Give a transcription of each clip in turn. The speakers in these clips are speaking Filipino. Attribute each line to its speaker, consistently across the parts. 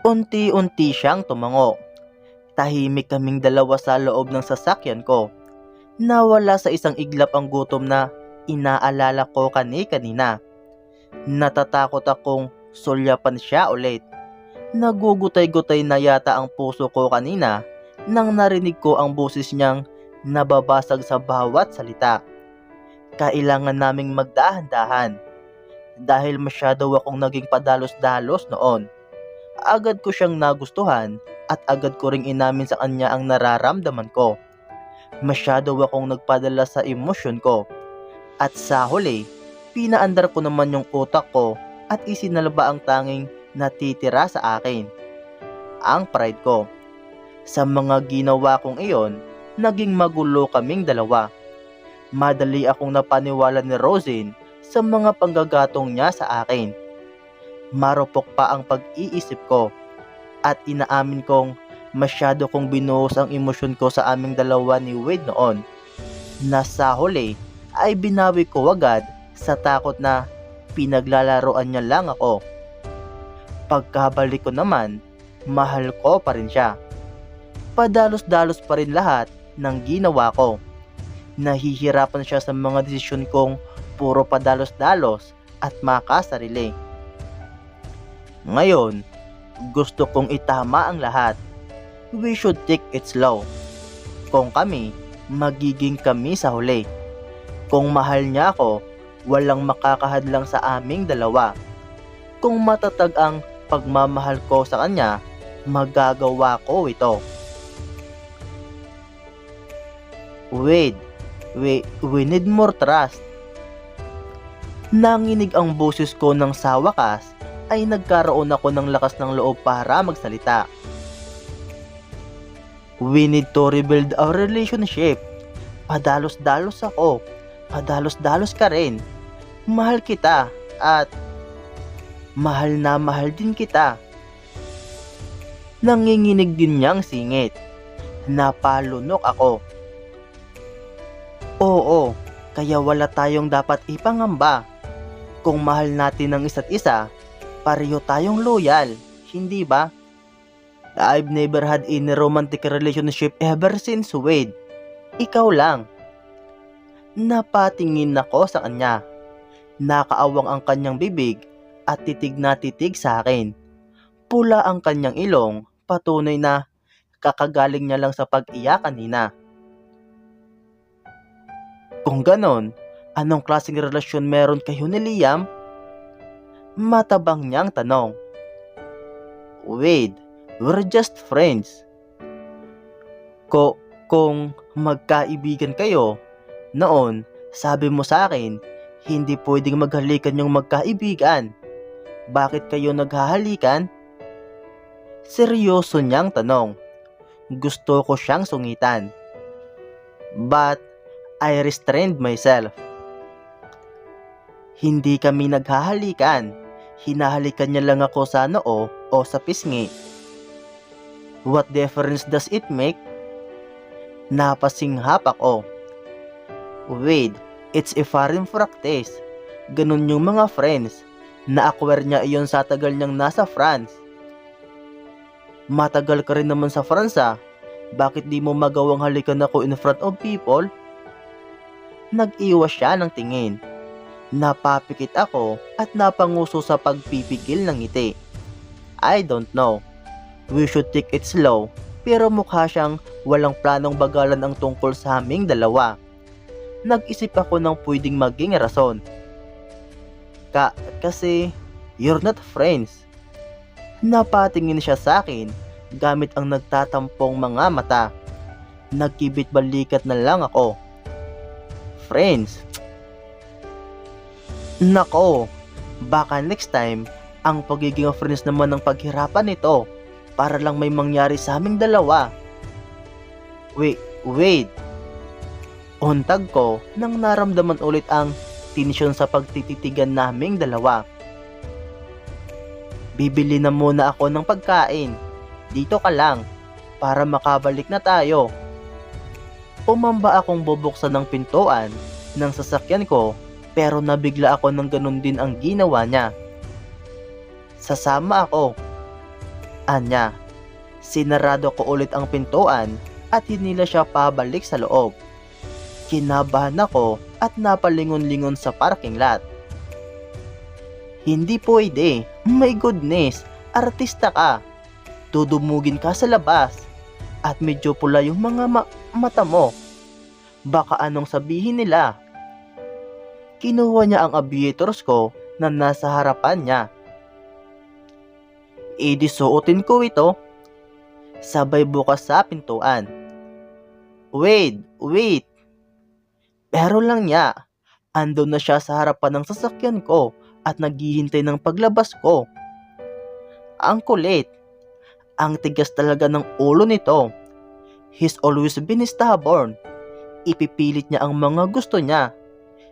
Speaker 1: Unti-unti siyang tumango. Tahimik kaming dalawa sa loob ng sasakyan ko. Nawala sa isang iglap ang gutom na inaalala ko kani-kanina. Natatakot akong sulyapan siya ulit. Nagugutay-gutay na yata ang puso ko kanina nang narinig ko ang boses niyang nababasag sa bawat salita. Kailangan naming magdahan-dahan dahil masyado akong naging padalos-dalos noon. Agad ko siyang nagustuhan at agad ko ring inamin sa kanya ang nararamdaman ko. Masyado akong nagpadala sa emosyon ko. At sa huli, pinaandar ko naman yung utak ko at isinalba ang tanging natitira sa akin. Ang pride ko. Sa mga ginawa kong iyon, naging magulo kaming dalawa. Madali akong napaniwala ni Rosin sa mga panggagatong niya sa akin. Marupok pa ang pag-iisip ko at inaamin kong masyado kong binuhos ang emosyon ko sa aming dalawa ni Wade noon. Nasa huli ay binawi ko agad sa takot na pinaglalaroan niya lang ako. Pagkabalik ko naman, mahal ko pa rin siya. Padalos-dalos pa rin lahat ng ginawa ko. Nahihirapan siya sa mga desisyon kong puro padalos-dalos at makasarili. Ngayon, gusto kong itama ang lahat. We should take it slow. Kung kami, magiging kami sa huli. Kung mahal niya ako, walang makakahadlang sa aming dalawa. Kung matatag ang pagmamahal ko sa kanya, magagawa ko ito. Wait, we, we need more trust. Nanginig ang boses ko ng sa wakas ay nagkaroon ako ng lakas ng loob para magsalita. We need to rebuild our relationship. Padalos-dalos ako. Padalos-dalos ka rin. Mahal kita at mahal na mahal din kita. Nanginginig din niyang singit. Napalunok ako. Oo, kaya wala tayong dapat ipangamba. Kung mahal natin ang isa't isa, pareho tayong loyal, hindi ba? I've never had any romantic relationship ever since Wade. Ikaw lang. Napatingin ako sa kanya. Nakaawang ang kanyang bibig at titig na titig sa akin. Pula ang kanyang ilong, patunay na kakagaling niya lang sa pag-iyak kanina. Kung ganon, anong klaseng relasyon meron kayo ni Liam? Matabang niyang tanong. Wade, we're just friends. Ko, kung magkaibigan kayo, noon, sabi mo sa akin, hindi pwedeng maghalikan yung magkaibigan. Bakit kayo naghahalikan? Seryoso niyang tanong. Gusto ko siyang sungitan. But, I restrained myself. Hindi kami naghahalikan. Hinahalikan niya lang ako sa noo o sa pisngi. What difference does it make? Napasinghap ako. Wait, it's a foreign practice. Ganun yung mga friends. Na-acquire niya iyon sa tagal niyang nasa France. Matagal ka rin naman sa Fransa. Bakit di mo magawang halikan ako in front of people? Nag-iwas siya ng tingin. Napapikit ako at napanguso sa pagpipigil ng ngiti. I don't know. We should take it slow pero mukha siyang walang planong bagalan ang tungkol sa aming dalawa. Nag-isip ako ng pwedeng maging rason. Ka kasi you're not friends. Napatingin siya sa akin gamit ang nagtatampong mga mata. Nagkibit balikat na lang ako. Friends, Nako, baka next time, ang pagiging friends naman ng paghirapan nito para lang may mangyari sa aming dalawa. Wait, wait. Untag ko nang naramdaman ulit ang tensyon sa pagtititigan naming dalawa. Bibili na muna ako ng pagkain. Dito ka lang para makabalik na tayo. Umamba akong bubuksan ng pintuan ng sasakyan ko pero nabigla ako ng ganun din ang ginawa niya. Sasama ako. Anya, sinarado ko ulit ang pintuan at hinila siya pabalik sa loob. Kinabahan ako at napalingon-lingon sa parking lot. Hindi pwede. My goodness, artista ka. Dudumugin ka sa labas. At medyo pula yung mga ma- mata mo. Baka anong sabihin nila. Kinuha niya ang aviators ko na nasa harapan niya. Edi suotin ko ito. Sabay bukas sa pintuan. Wait, wait. Pero lang niya, ando na siya sa harapan ng sasakyan ko at naghihintay ng paglabas ko. Ang kulit. Ang tigas talaga ng ulo nito. He's always been stubborn. Ipipilit niya ang mga gusto niya.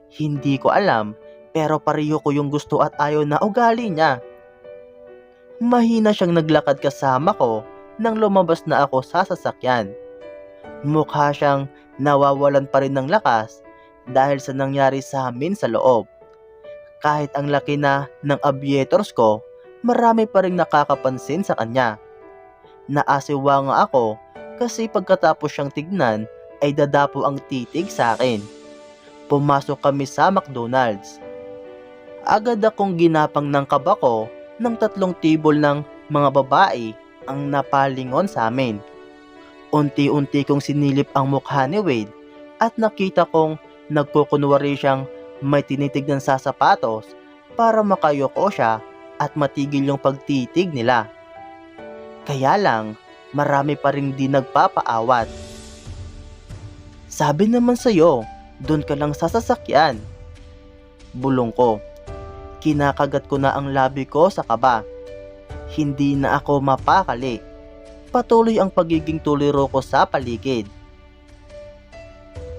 Speaker 1: Hindi ko alam, pero pareho ko yung gusto at ayaw na ugali niya. Mahina siyang naglakad kasama ko nang lumabas na ako sa sasakyan. Mukha siyang nawawalan pa rin ng lakas dahil sa nangyari sa amin sa loob. Kahit ang laki na ng aviators ko, marami pa rin nakakapansin sa kanya. Naasiwa nga ako kasi pagkatapos siyang tignan ay dadapo ang titig sa akin. Pumasok kami sa McDonald's. Agad akong ginapang ng kaba ko ng tatlong table ng mga babae ang napalingon sa amin. Unti-unti kong sinilip ang mukha ni Wade at nakita kong nagkukunwari siyang may tinitignan sa sapatos para makayoko siya at matigil yung pagtitig nila. Kaya lang, marami pa rin di nagpapaawat. Sabi naman sa'yo, doon ka lang sa sasakyan. Bulong ko. Kinakagat ko na ang labi ko sa kaba. Hindi na ako mapakali. Patuloy ang pagiging tuliro ko sa paligid.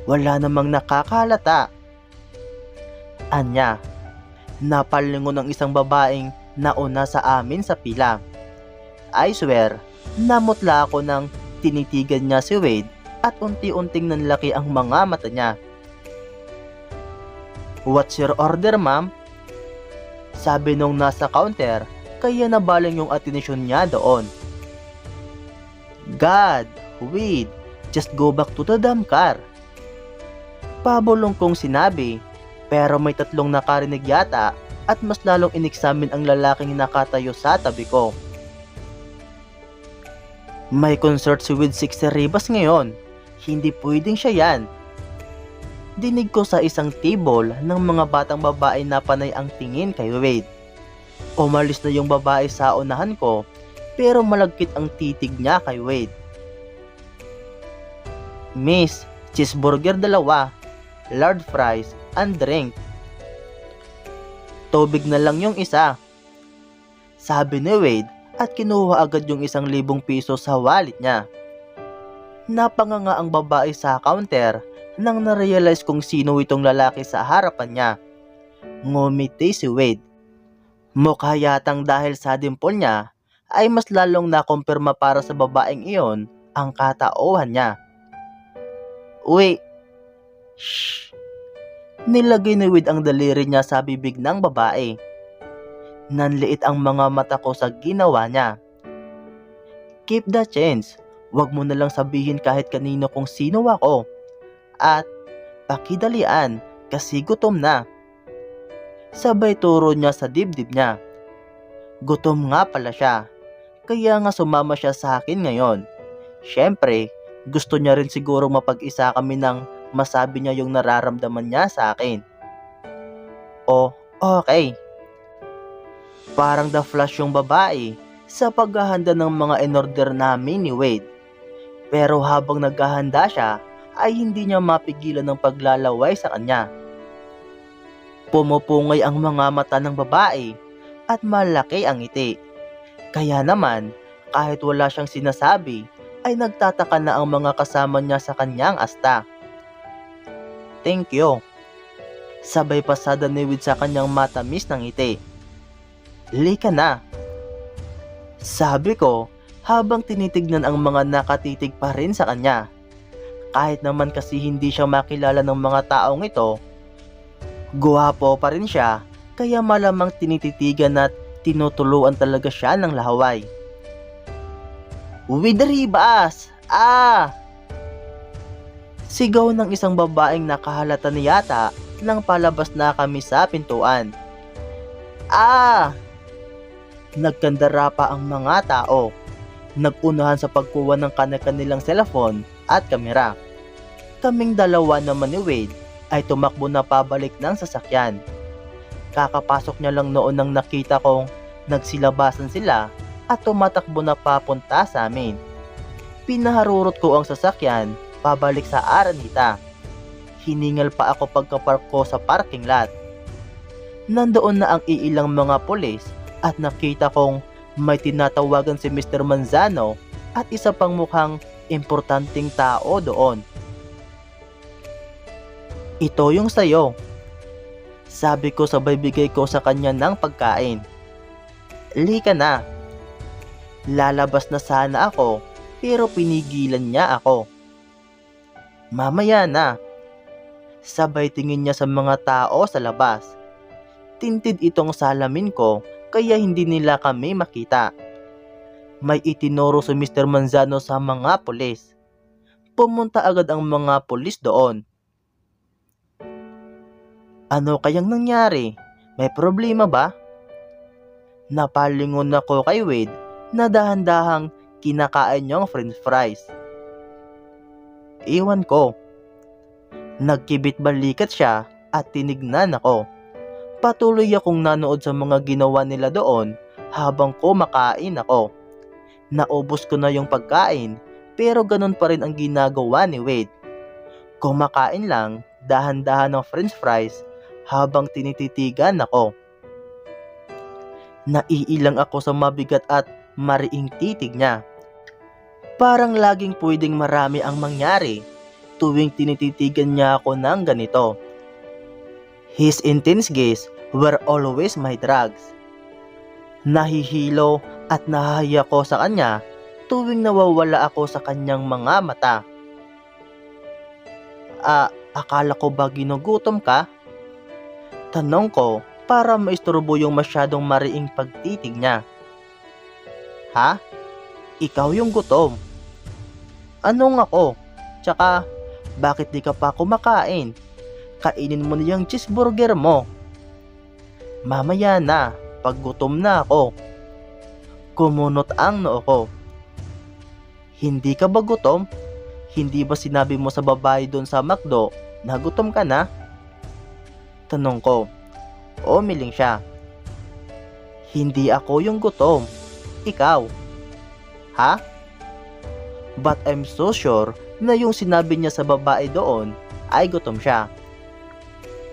Speaker 1: Wala namang nakakalata. Anya, napalingon ng isang babaeng nauna sa amin sa pila. I swear, namutla ako nang tinitigan niya si Wade at unti-unting nanlaki ang mga mata niya. What's your order, ma'am? Sabi nung nasa counter, kaya nabaling yung atensyon niya doon. God, Wade, just go back to the damn car. Pabulong kong sinabi, pero may tatlong nakarinig yata at mas lalong ineksamin ang lalaking nakatayo sa tabi ko. May concert si with 60 Ribas ngayon. Hindi pwedeng siya yan. Dinig ko sa isang table ng mga batang babae na panay ang tingin kay Wade. Umalis na yung babae sa unahan ko pero malagkit ang titig niya kay Wade. Miss, cheeseburger dalawa, large fries, and drink. Tubig na lang yung isa. Sabi ni Wade at kinuha agad yung isang libong piso sa wallet niya. Napanganga ang babae sa counter nang narealize kung sino itong lalaki sa harapan niya. Ngumiti si Wade. Mukha yatang dahil sa dimple niya ay mas lalong nakumpirma para sa babaeng iyon ang katauhan niya. Uy! Shh! Nilagay ni Wade ang daliri niya sa bibig ng babae. Nanliit ang mga mata ko sa ginawa niya. Keep the change. Huwag mo na lang sabihin kahit kanino kung sino ako. At pakidalian kasi gutom na. Sabay turo niya sa dibdib niya. Gutom nga pala siya. Kaya nga sumama siya sa akin ngayon. Siyempre, gusto niya rin siguro mapag-isa kami ng masabi niya yung nararamdaman niya sa akin. Oh, okay. Parang the flash yung babae sa paghahanda ng mga inorder namin ni Wade. Pero habang naghahanda siya, ay hindi niya mapigilan ng paglalaway sa kanya. Pumupungay ang mga mata ng babae at malaki ang ngiti. Kaya naman, kahit wala siyang sinasabi, ay nagtataka na ang mga kasama niya sa kanyang asta. Thank you. Sabay pasada ni Wade sa kanyang matamis ng ngiti. Lika na. Sabi ko, habang tinitignan ang mga nakatitig pa rin sa kanya. Kahit naman kasi hindi siya makilala ng mga taong ito, guwapo pa rin siya, kaya malamang tinititigan at tinutuluan talaga siya ng lahaway. With ribas! Ah! Sigaw ng isang babaeng nakahalata niyata nang palabas na kami sa pintuan. Ah! Nagkandara pa ang mga tao. Nagunahan sa pagkuha ng kanilang cellphone at kamera. Kaming dalawa naman ni Wade ay tumakbo na pabalik ng sasakyan. Kakapasok niya lang noon nang nakita kong nagsilabasan sila at tumatakbo na papunta sa amin. Pinaharurot ko ang sasakyan pabalik sa Aranita. Hiningal pa ako pagkapark ko sa parking lot. Nandoon na ang iilang mga pulis at nakita kong may tinatawagan si Mr. Manzano at isa pang mukhang importanteng tao doon. Ito yung sayo. Sabi ko sabay bigay ko sa kanya ng pagkain. Lika na. Lalabas na sana ako pero pinigilan niya ako. Mamaya na. Sabay tingin niya sa mga tao sa labas. Tintid itong salamin ko kaya hindi nila kami makita. May itinuro si Mr. Manzano sa mga pulis. Pumunta agad ang mga pulis doon. Ano kayang nangyari? May problema ba? Napalingon ako kay Wade na dahan-dahang kinakain niyang french fries. Iwan ko. Nagkibit balikat siya at tinignan ako. Patuloy akong nanood sa mga ginawa nila doon habang kumakain ako. Naubos ko na yung pagkain pero ganun pa rin ang ginagawa ni Wade. Kumakain lang dahan-dahan ng french fries habang tinititigan ako. Naiilang ako sa mabigat at mariing titig niya. Parang laging pwedeng marami ang mangyari tuwing tinititigan niya ako ng ganito. His intense gaze were always my drugs. Nahihilo at nahahiya ko sa kanya tuwing nawawala ako sa kanyang mga mata. Ah, akala ko ba ginugutom ka? Tanong ko para maisturbo yung masyadong mariing pagtitig niya. Ha? Ikaw yung gutom. Anong ako? Tsaka, bakit di ka pa kumakain? Kainin mo na yung cheeseburger mo. Mamaya na, pag gutom na ako. Kumunot ang noo ko. Hindi ka ba gutom? Hindi ba sinabi mo sa babae doon sa McDo na gutom ka na? Tanong ko. Umiling siya. Hindi ako yung gutom. Ikaw. Ha? But I'm so sure na yung sinabi niya sa babae doon ay gutom siya.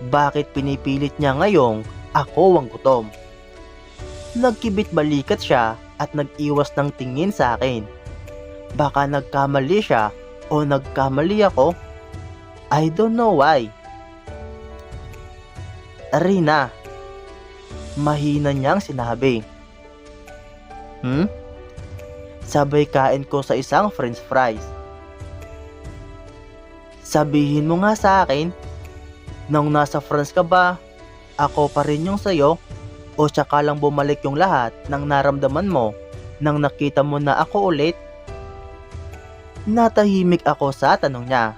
Speaker 1: Bakit pinipilit niya ngayong ako ang gutom? Nagkibit balikat siya at nag-iwas ng tingin sa akin. Baka nagkamali siya o nagkamali ako? I don't know why. Rina, mahina niyang sinabi. Hmm? Sabay kain ko sa isang french fries. Sabihin mo nga sa akin, nung nasa France ka ba, ako pa rin yung sayo o tsaka lang bumalik yung lahat ng naramdaman mo nang nakita mo na ako ulit? Natahimik ako sa tanong niya.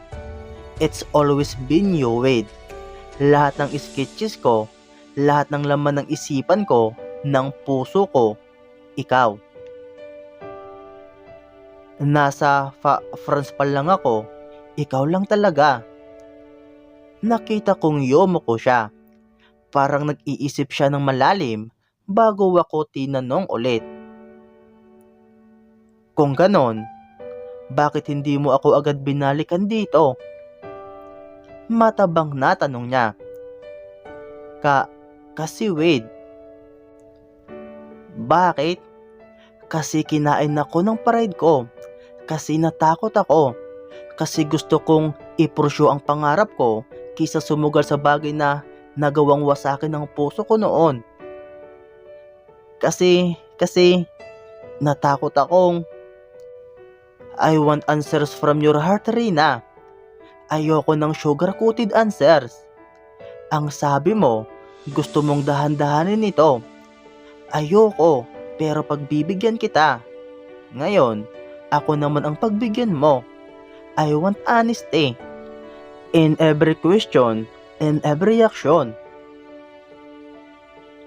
Speaker 1: It's always been you, Wade. Lahat ng sketches ko, lahat ng laman ng isipan ko, ng puso ko, ikaw. Nasa fa- France pa lang ako, ikaw lang talaga. Nakita kong yomo ko siya. Parang nag-iisip siya ng malalim bago ako tinanong ulit. Kung ganon, bakit hindi mo ako agad binalikan dito? Matabang na tanong niya. Ka, kasi Wade. Bakit? Kasi kinain ako ng parade ko. Kasi natakot ako. Kasi gusto kong ipursyo ang pangarap ko kisa sumugal sa bagay na nagawang wasakin ng puso ko noon. Kasi, kasi, natakot akong I want answers from your heart, Rina. Ayoko ng sugar-coated answers. Ang sabi mo, gusto mong dahan-dahanin ito. Ayoko, pero pagbibigyan kita. Ngayon, Ako naman ang pagbigyan mo. I want honesty. In every question, in every action.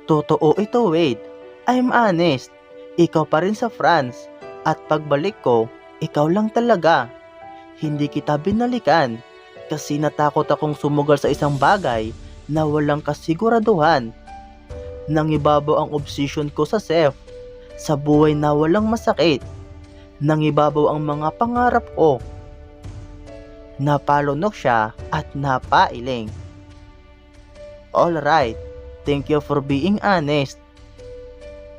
Speaker 1: Totoo ito, Wade. I'm honest. Ikaw pa rin sa France. At pagbalik ko, ikaw lang talaga. Hindi kita binalikan kasi natakot akong sumugal sa isang bagay na walang kasiguraduhan. Nangibabaw ang obsession ko sa self, sa buhay na walang masakit. Nangibabaw ang mga pangarap ko. Napalunok siya at napailing. Alright, thank you for being honest.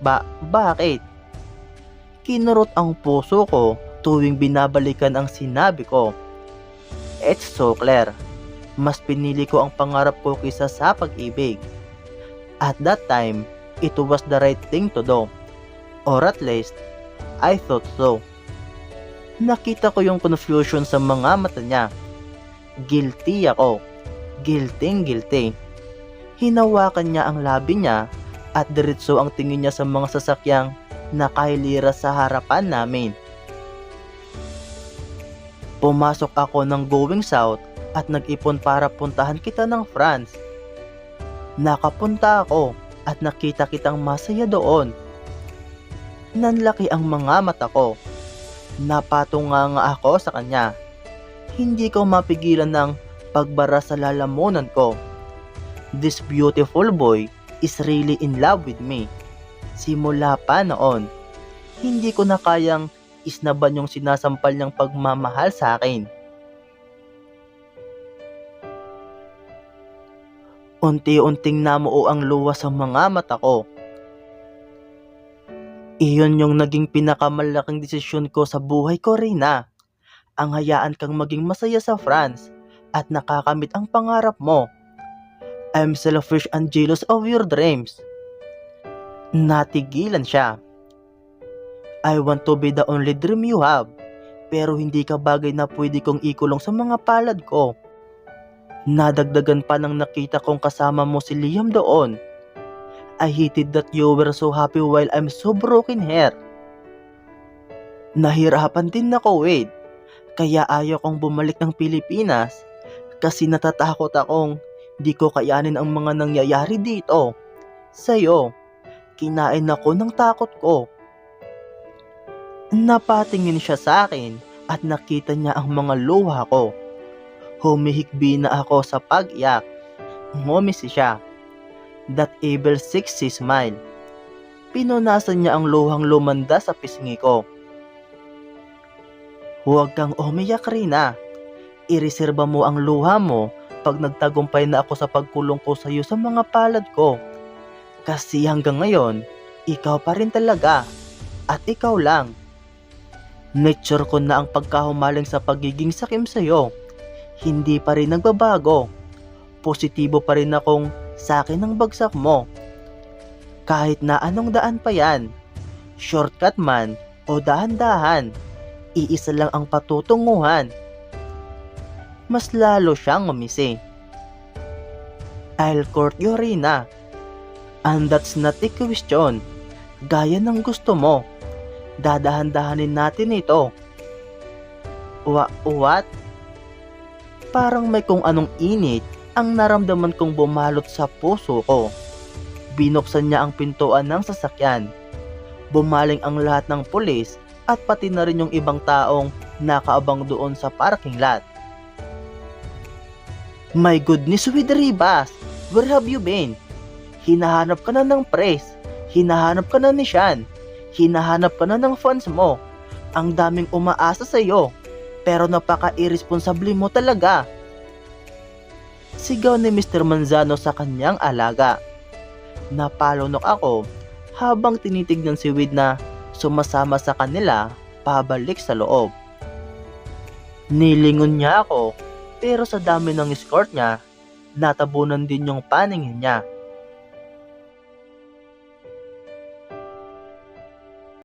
Speaker 1: Ba, bakit? Kinurot ang puso ko tuwing binabalikan ang sinabi ko. It's so clear. Mas pinili ko ang pangarap ko kaysa sa pag-ibig. At that time, it was the right thing to do. Or at least, I thought so. Nakita ko yung confusion sa mga mata niya. Guilty ako. Guilty guilty. Hinawakan niya ang labi niya at diretso ang tingin niya sa mga sasakyang nakahilira sa harapan namin. Pumasok ako ng going south at nag-ipon para puntahan kita ng France. Nakapunta ako at nakita kitang masaya doon. Nanlaki ang mga mata ko. Napatunga nga ako sa kanya. Hindi ko mapigilan ng pagbara sa lalamunan ko. This beautiful boy is really in love with me. Simula pa noon, hindi ko na kayang isnaban yung sinasampal niyang pagmamahal sa akin. Unti-unting namuo ang luwa sa mga mata ko. Iyon yung naging pinakamalaking desisyon ko sa buhay ko, Reyna. Ang hayaan kang maging masaya sa France at nakakamit ang pangarap mo. I'm selfish and jealous of your dreams. Natigilan siya. I want to be the only dream you have. Pero hindi ka bagay na pwede kong ikulong sa mga palad ko. Nadagdagan pa nang nakita kong kasama mo si Liam doon. I hated that you were so happy while I'm so broken here. Nahirapan din ako, Wade. Kaya ayaw kong bumalik ng Pilipinas kasi natatakot akong di ko kayanin ang mga nangyayari dito. Sa'yo, kinain ako ng takot ko. Napatingin siya sa akin at nakita niya ang mga luha ko. Humihikbi na ako sa pag-iyak. Ngumisi siya. That evil sexy smile. Pinunasan niya ang luhang lumanda sa pisngi ko. Huwag kang umiyak, Rina. Ireserba mo ang luha mo pag nagtagumpay na ako sa pagkulong ko sa iyo sa mga palad ko. Kasi hanggang ngayon, ikaw pa rin talaga. At ikaw lang. Nature ko na ang pagkahumaling sa pagiging sakim sa iyo. Hindi pa rin nagbabago. Positibo pa rin akong sa akin ang bagsak mo. Kahit na anong daan pa yan. Shortcut man o dahan-dahan. Iisa lang ang patutunguhan. Mas lalo siyang umisi. I'll court you, Rina. And that's not a question. Gaya ng gusto mo dadahan-dahanin natin ito. Wa what? Parang may kung anong init ang naramdaman kong bumalot sa puso ko. Binuksan niya ang pintuan ng sasakyan. Bumaling ang lahat ng pulis at pati na rin yung ibang taong nakaabang doon sa parking lot. My goodness, with Ribas! Where have you been? Hinahanap ka na ng press. Hinahanap ka na ni Sean hinahanap ka na ng fans mo. Ang daming umaasa sa iyo, pero napaka-irresponsable mo talaga. Sigaw ni Mr. Manzano sa kanyang alaga. Napalunok ako habang tinitignan si Wade na sumasama sa kanila pabalik sa loob. Nilingon niya ako pero sa dami ng escort niya, natabunan din yung paningin niya.